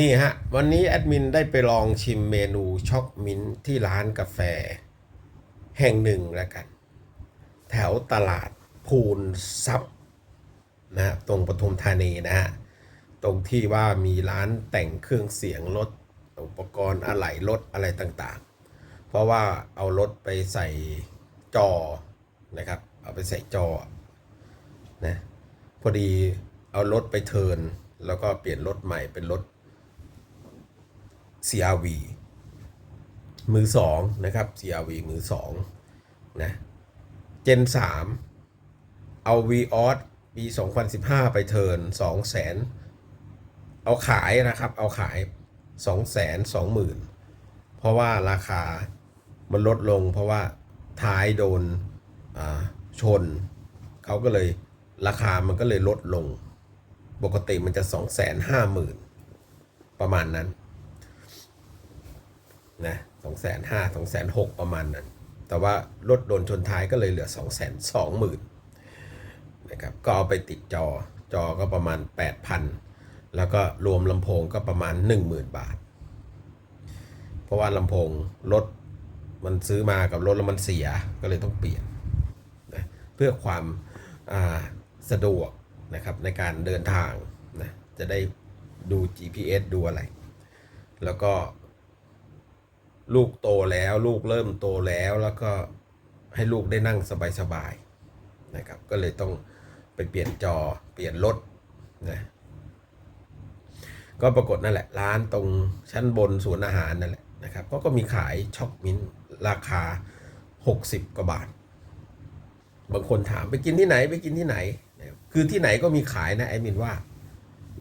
นี่ฮะ วันนี้แอดมินได้ไปลองชิมเมนูช็อกมิ้นที่ร้านกาแฟ แห่งหนึ่งแล้วกัน แถวตลาดพูนซับนะฮะตรงปทุมธานีนะฮะ ตรงที่ว่ามีร้านแต่งเครื่องเสียงรถ อุปกรณ์อะไหล่รถอะไรต่างๆ เพราะว่าเอารถไปใส่จอนะครับ เอาไปใส่จอนะพอดีเอารถไปเทิร์นแล้วก็เปลี่ยนรถใหม่เป็นรถ CRV มือสองนะครับ CRV มือสองนะเจน3เอา v ีออสปี 2015 ไปเทิร์น2 0 0 0 0เอาขายนะครับ เอาขาย 2 2 0 0 0 0 เพราะว่าราคามันลดลงเพราะว่าท้ายโดนชน เขาก็เลยราคามันก็เลยลดลง ปกติมันจะ 2 5 0 0 0 0 ประมาณนั้น นะสองแสนห้าสองแสนหกประมาณนั้น แต่ว่ารถโดนชนท้ายก็เลยเหลือสองแสนสองหมื่นนะครับ ก็เอาไปติดจอ จอก็ประมาณแปดพันแล้วก็รวมลำโพงก็ประมาณหนึ่งหมื่นบาท เพราะว่าลำโพงรถมันซื้อมากับรถแล้วมันเสีย ก็เลยต้องเปลี่ยนนะเพื่อความาสะดวกนะครับในการเดินทางนะจะได้ดู GPS ดูอะไร แล้วก็ ลูกโตแล้ว ลูกเริ่มโตแล้วแล้วก็ให้ลูกได้นั่งสบายๆนะครับ ก็เลยต้องไปเปลี่ยนจอเปลี่ยนรถนะก็ปรากฏนั่นแหละ ร้านตรงชั้นบนสวนอาหารนั่นแหละนะครับก็ก็มีขายช็อกมิ้นราคา 60 กว่าบาท บางคนถามไปกินที่ไหนไปกินที่ไหนนะค,คือที่ไหนก็มีขายนะแอดมินว่า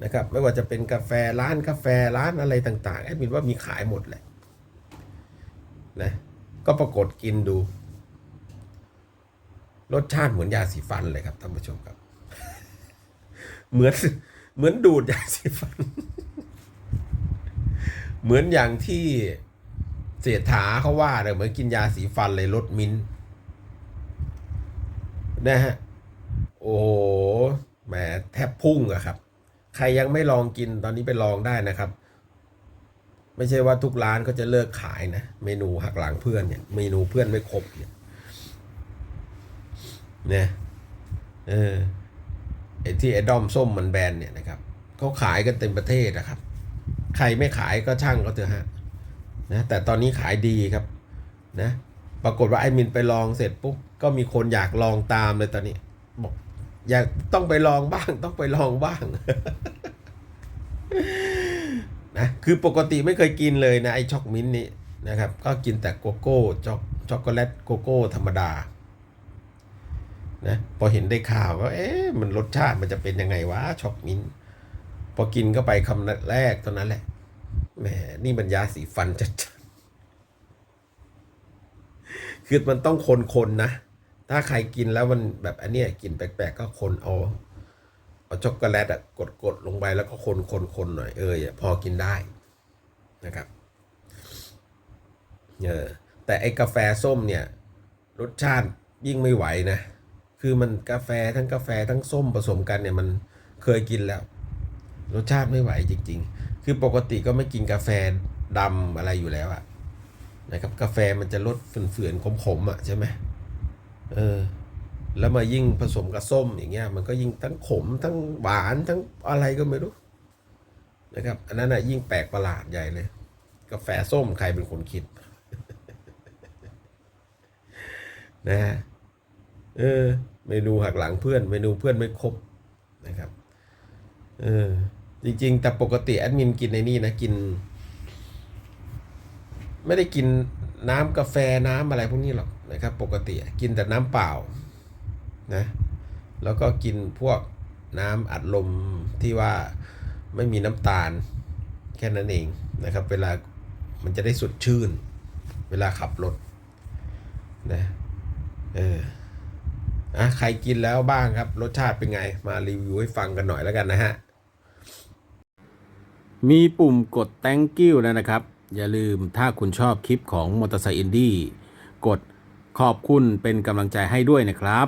นะครับไม่ว่าจะเป็นกาแฟร้านกาแฟร้านอะไรต่างๆแอดมินว่ามีขายหมดแหละ นะก็ปรากฏกินดู รสชาติเหมือนยาสีฟันเลยครับท่านผู้ชมครับ เหมือนเหมือนดูดยาสีฟัน เหมือนอย่างที่เสียถาเขาว่าเลยเหมือนกินยาสีฟันเลยรสมิ้นนะฮะโอ้โหแหมแทบพุ่งอะครับ ใครยังไม่ลองกินตอนนี้ไปลองได้นะครับ ไม่ใช่ว่าทุกร้านก็จะเลิกขายนะ เมนูหักหลังเพื่อนเนี่ย เมนูเพื่อนไม่ครบเนี่ยเนี่ยเออไอ้ที่ไอ้ด้อมส้มมันแบนเนี่ยนะครับเขาขายกันเต็มประเทศนะครับ ใครไม่ขายก็ช่างเขาเถอะฮะนะแต่ตอนนี้ขายดีครับนะปรากฏว่าไอ้มินไปลองเสร็จปุ๊บก็มีคนอยากลองตามเลยตอนนี้บอกอยากต้องไปลองบ้าง ต้องไปลองบ้าง นะคือปกติไม่เคยกินเลยนะไอช็อกมิ้นท์นี่นะครับ ก็กินแต่โกโก้ช็อกช็อกโกแลตโกโก้ธรรมดานะพอเห็นได้ข่าวก็เอ๊ะมันรสชาติมันจะเป็นยังไงวะช็อกมิ้นท์พอกินเข้าไปคำแรกเท่านั้นแหละแหมนี่มันยาสีฟันจัดคือมันต้องคนๆนะ ถ้าใครกินแล้วมันแบบอันเนี้ยกินแปลกๆก็คนเอา เอาช็อกโกแลตอะกดกดลงไปแล้วก็คนคนคนหน่อยเออพอกินได้นะครับเออแต่ไอ้กาแฟส้มเนี่ย รสชาติยิ่งไม่ไหวนะ คือมันกาแฟทั้งกาแฟทั้งส้มผสมกันเนี่ยมันเคยกินแล้ว รสชาติไม่ไหวจริง ๆ คือปกติก็ไม่กินกาแฟดำอะไรอยู่แล้วอะนะครับ กาแฟมันจะรสเฝื่อนๆขมๆอะใช่ไหมเออ แล้วมายิ่งผสมกับส้มอย่างเงี้ยมันก็ยิ่งทั้งขมทั้งหวานทั้งอะไรก็ไม่รู้นะครับอันนั้นอะยิ่งแปลกประหลาดใหญ่เลย กาแฟส้มใครเป็นคนคิดนะฮะเออเมนูหักหลังเพื่อน เมนูเพื่อนไม่ครบนะครับเออจริงๆ แต่ปกติแอดมินกินในนี่นะกิน ไม่ได้กินน้ำกาแฟน้ำอะไรพวกนี้หรอกนะครับ ปกติกินแต่น้ำเปล่า นะแล้วก็กินพวกน้ำอัดลมที่ว่าไม่มีน้ำตาลแค่นั้นเองนะครับ เวลามันจะได้สดชื่น เวลาขับรถนะเอออะใครกินแล้วบ้างครับ รสชาติเป็นไง มารีวิวให้ฟังกันหน่อยแล้วกันนะฮะ มีปุ่มกด thank you แล้วนะครับ อย่าลืมถ้าคุณชอบคลิปของมอเตอร์ไซค์อินดี้กดขอบคุณเป็นกำลังใจให้ด้วยนะครับ